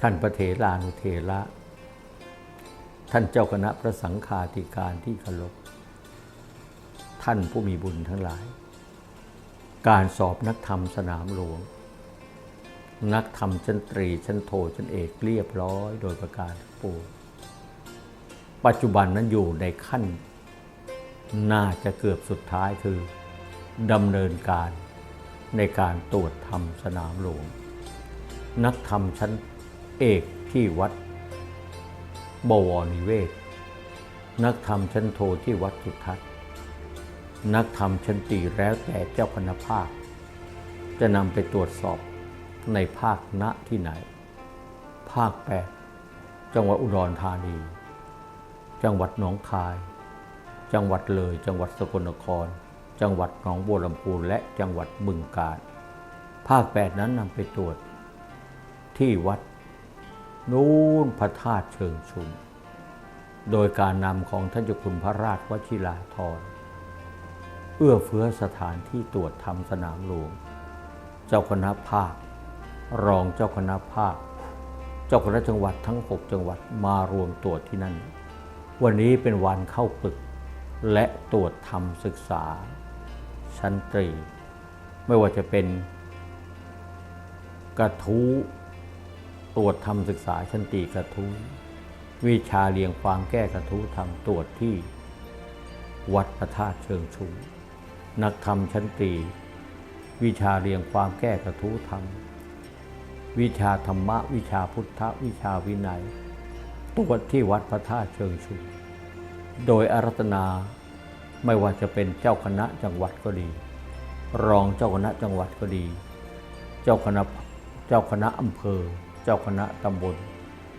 ท่านพระเถรานุเถระ ท่านเจ้าคณะพระสังฆาธิการที่เคารพท่านผู้มีบุญทั้งหลาย การสอบนักธรรมสนามหลวง นักธรรมชั้นตรีชั้นโทชั้นเอกเรียบร้อยโดยประการปวงปัจจุบันนั้นอยู่ในขั้น น่าจะเกือบสุดท้ายคือดำเนินการในการตรวจธรรมสนามหลวง นักธรรมชั้น เอกที่วัด บวรนิเวศ นักธรรมชั้นโทที่วัดสุทัศน์ นักธรรมชั้นตีแล้วแต่เจ้าคณะภาค จะนำไปตรวจสอบในภาคณที่ไหน ภาคแปดจังหวัดอุดรธานี จังหวัดหนองคาย จังหวัดเลย จังหวัดสกลนคร จังหวัดหนองบัวลำพูและจังหวัดบึงกาฬภาคแปดนั้นนำไปตรวจที่วัด นู้นพระธาตุเชิงชุม โดยการนำของท่านเจ้าคุณพระราชวชิราธรเอื้อเฟื้อสถานที่ตรวจทำสนามหลวง เจ้าคณะภาค รองเจ้าคณะภาค เจ้าคณะจังหวัดทั้ง 6 จังหวัดมารวมตรวจที่นั่น วันนี้เป็นวันเข้าปึก และตรวจทำศึกษา ชั้นตรี ไม่ว่าจะเป็นกระทู้ ตรวจทำศึกษาชันตรีกระทู้วิชาเรียงความแก้กระทู้ทำตรวจที่ วัดพระธาตุเชิงชุมนักธรรมชั้นตรีวิชาเรียงความแก้กระทู้ธรรม วิชาธรรมะ วิชาพุทธวิชาวินัยตรวจที่วัดพระธาตุเชิงชุมโดยอารัตนาไม่ว่าจะเป็นเจ้าคณะจังหวัดก็ดี รองเจ้าคณะจังหวัดก็ดี เจ้าคณะเจ้าคณะอำเภอ จ้าคณะตำบล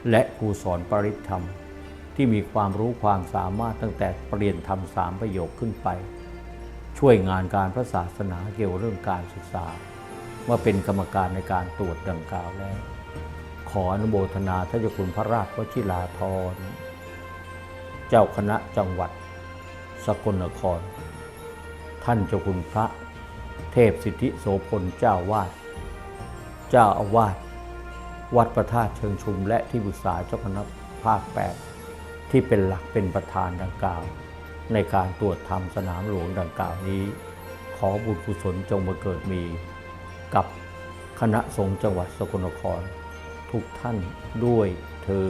และครูสอนปริธรรม ที่มีความรู้ความสามารถตั้งแต่เปลี่ยนทำสามประโยคขึ้นไป ช่วยงานการพระศาสนาเกี่ยวเรื่องการศึกษาว่าเป็นกรรมการในการตรวจดังกล่าวแล้ว ขออนุโมทนาท่านเจ้าคุณพระราชวชิราธรเจ้าคณะจังหวัด สกลนคร ท่านเจ้าคุณพระ เทพสิทธิโสพลเจ้าวาด เจ้าอาวาส วัดพระธาตุเชิงชุม และที่ปรึกษาเจ้าคณะภาคแปดที่เป็นหลักเป็นประธานดังกล่าว ในการตรวจทำสนามหลวงดังกล่าวนี้ ขอบุญกุศลจงมาเกิดมี กับคณะสงฆ์จังหวัดสกลนคร ทุกท่านด้วยเธอ